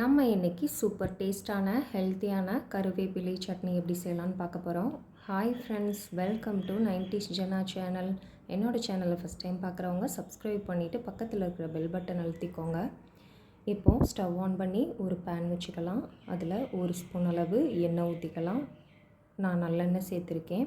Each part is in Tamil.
நம்ம இன்னைக்கு சூப்பர் டேஸ்டான ஹெல்த்தியான கருவேப்பிலை சட்னி எப்படி செய்யலான்னு பார்க்க போகிறோம் hi friends welcome to nineties Jana channel என்னோட சேனலை ஃபஸ்ட் டைம் பார்க்குறவங்க சப்ஸ்கிரைப் பண்ணிவிட்டு பக்கத்தில் இருக்கிற பெல் பட்டன் அழுத்திக்கோங்க. இப்போது ஸ்டவ் ஆன் பண்ணி ஒரு பேன் வச்சுக்கலாம். அதில் ஒரு ஸ்பூன் அளவு எண்ணெய் ஊற்றிக்கலாம் நான் நல்லெண்ணெய் சேர்த்துருக்கேன்.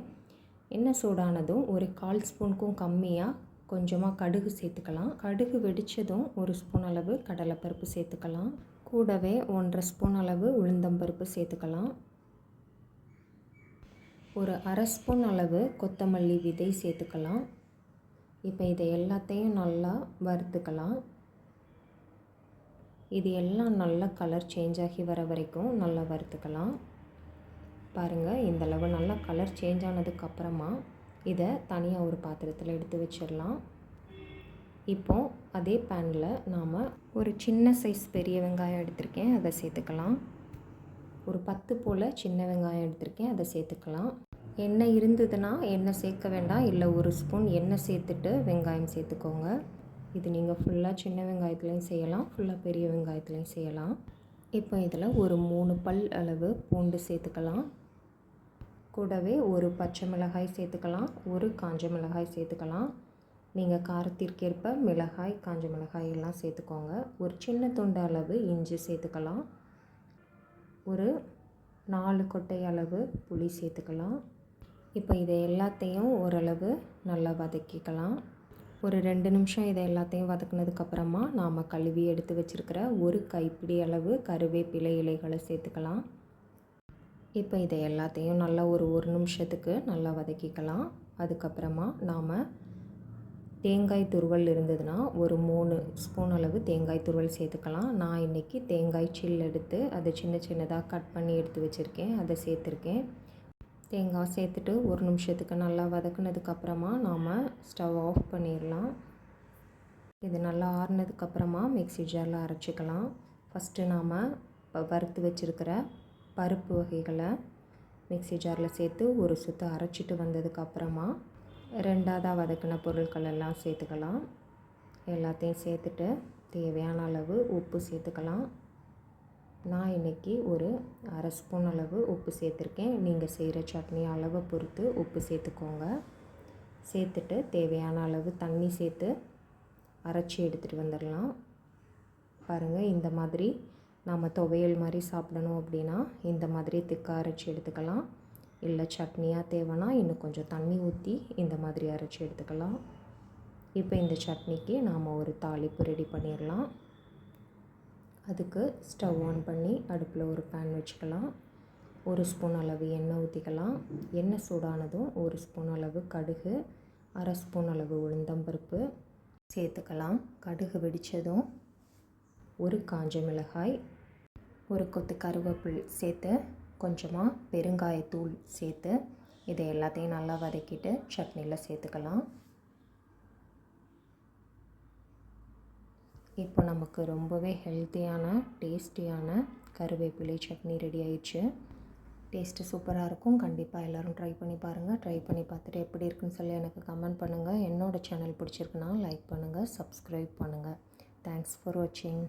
எண்ணெய் சூடானதும் ஒரு கால் ஸ்பூனுக்கும் கம்மியாக கொஞ்சமாக கடுகு சேர்த்துக்கலாம். கடுகு வெடித்ததும் ஒரு ஸ்பூன் அளவு கடலைப்பருப்பு சேர்த்துக்கலாம். கூடவே ஒன்றரை ஸ்பூன் அளவு உளுந்தம்பருப்பு சேர்த்துக்கலாம். ஒரு அரை ஸ்பூன் அளவு கொத்தமல்லி விதை சேர்த்துக்கலாம். இப்போ இதை எல்லாத்தையும் நல்லா வறுத்துக்கலாம். இது எல்லாம் நல்லா கலர் சேஞ்ச் ஆகி வர வரைக்கும் நல்லா வறுத்துக்கலாம். பாருங்கள் இந்தளவு நல்லா கலர் சேஞ்ச் ஆனதுக்கப்புறமா இதை தனியாக ஒரு பாத்திரத்தில் எடுத்து வச்சிடலாம். இப்போது அதே பேனில் நாம் ஒரு சின்ன சைஸ் பெரிய வெங்காயம் எடுத்திருக்கேன். அதை சேர்த்துக்கலாம். ஒரு பத்து போல் சின்ன வெங்காயம் எடுத்திருக்கேன். அதை சேர்த்துக்கலாம். எண்ணெய் இருந்ததுன்னா எண்ணெய் சேர்க்க வேண்டாம். இல்லை ஒரு ஸ்பூன் எண்ணெய் சேர்த்துட்டு வெங்காயம் சேர்த்துக்கோங்க. இது நீங்கள் ஃபுல்லாக சின்ன வெங்காயத்துலேயும் செய்யலாம். ஃபுல்லாக பெரிய வெங்காயத்துலேயும் செய்யலாம். இப்போ இதில் ஒரு மூணு பல் அளவு பூண்டு சேர்த்துக்கலாம். கூடவே ஒரு பச்சை மிளகாய் சேர்த்துக்கலாம். ஒரு காஞ்ச மிளகாய் சேர்த்துக்கலாம். நீங்கள் காரத்திற்கேற்ப மிளகாய் காஞ்ச மிளகாய் எல்லாம் சேர்த்துக்கோங்க. ஒரு சின்ன துண்டு அளவு இஞ்சி சேர்த்துக்கலாம். ஒரு நாலு கொட்டை அளவு புளி சேர்த்துக்கலாம். இப்போ இதை எல்லாத்தையும் ஓரளவு நல்லா வதக்கிக்கலாம். ஒரு ரெண்டு நிமிஷம் இதை எல்லாத்தையும் வதக்குனதுக்கப்புறமா நாம் கழுவி எடுத்து வச்சுருக்கிற ஒரு கைப்பிடி அளவு கருவேப்பிலை இலைகளை சேர்த்துக்கலாம். இப்போ இதை எல்லாத்தையும் நல்லா ஒரு ஒரு நிமிஷத்துக்கு நல்லா வதக்கிக்கலாம். அதுக்கப்புறமா நாம் தேங்காய் துருவல் இருந்ததுன்னா ஒரு மூணு ஸ்பூன் அளவு தேங்காய் துருவல் சேர்த்துக்கலாம். நான் இன்றைக்கி தேங்காய் சில் எடுத்து அதை சின்ன சின்னதாக கட் பண்ணி எடுத்து வச்சுருக்கேன். அதை சேர்த்துருக்கேன். தேங்காய் சேர்த்துட்டு ஒரு நிமிஷத்துக்கு நல்லா வதக்குனதுக்கப்புறமா நாம் ஸ்டவ் ஆஃப் பண்ணிடலாம் இது நல்லா ஆறுனதுக்கப்புறமா மிக்சி ஜாரில் அரைச்சிக்கலாம். ஃபஸ்ட்டு நாம் வறுத்து வச்சுருக்கிற பருப்பு வகைகளை மிக்சி ஜாரில் சேர்த்து ஒரு சுற்று அரைச்சிட்டு வந்ததுக்கப்புறமா ரெண்டாவதாக வதக்கின பொருட்கள் எல்லாம் சேர்த்துக்கலாம். எல்லாத்தையும் சேர்த்துட்டு தேவையான அளவு உப்பு சேர்த்துக்கலாம். நான் இன்றைக்கி ஒரு அரை ஸ்பூன் அளவு உப்பு சேர்த்துருக்கேன். நீங்கள் செய்கிற சட்னி அளவை பொறுத்து உப்பு சேர்த்துக்கோங்க. சேர்த்துட்டு தேவையான அளவு தண்ணி சேர்த்து அரைச்சி எடுத்துகிட்டு வந்துடலாம். பாருங்கள் இந்த மாதிரி நம்ம துவையல் மாதிரி சாப்பிடணும் அப்படின்னா இந்த மாதிரி திக்காக அரைச்சி எடுத்துக்கலாம். இல்லை சட்னியாக தேவைன்னா இன்னும் கொஞ்சம் தண்ணி ஊற்றி இந்த மாதிரி அரைச்சி எடுத்துக்கலாம். இப்போ இந்த சட்னிக்கு நாம் ஒரு தாளிப்பு ரெடி பண்ணிடலாம். அதுக்கு ஸ்டவ் ஆன் பண்ணி அடுப்பில் ஒரு பேன் வச்சுக்கலாம். ஒரு ஸ்பூன் அளவு எண்ணெய் ஊற்றிக்கலாம் எண்ணெய் சூடானதும் ஒரு ஸ்பூன் அளவு கடுகு அரை ஸ்பூன் அளவு உளுந்தம்பருப்பு சேர்த்துக்கலாம். கடுகு வெடித்ததும் ஒரு காஞ்ச மிளகாய் ஒரு கொத்து கருவேப்பில் சேர்த்து கொஞ்சமாக பெருங்காயத்தூள் சேர்த்து இதை எல்லாத்தையும் நல்லா வதக்கிட்டு சட்னியில் சேர்த்துக்கலாம். இப்போ நமக்கு ரொம்பவே ஹெல்த்தியான டேஸ்டியான கருவேப்பிலை சட்னி ரெடி ஆயிடுச்சு. டேஸ்ட்டு சூப்பராக இருக்கும். கண்டிப்பாக எல்லோரும் ட்ரை பண்ணி பாருங்கள் ட்ரை பண்ணி பார்த்துட்டு எப்படி இருக்குன்னு சொல்லி எனக்கு கமெண்ட் பண்ணுங்கள் என்னோடய சேனல் பிடிச்சிருக்குன்னா லைக் பண்ணுங்கள் சப்ஸ்கிரைப் பண்ணுங்கள் தேங்க்ஸ் ஃபார் வாட்சிங்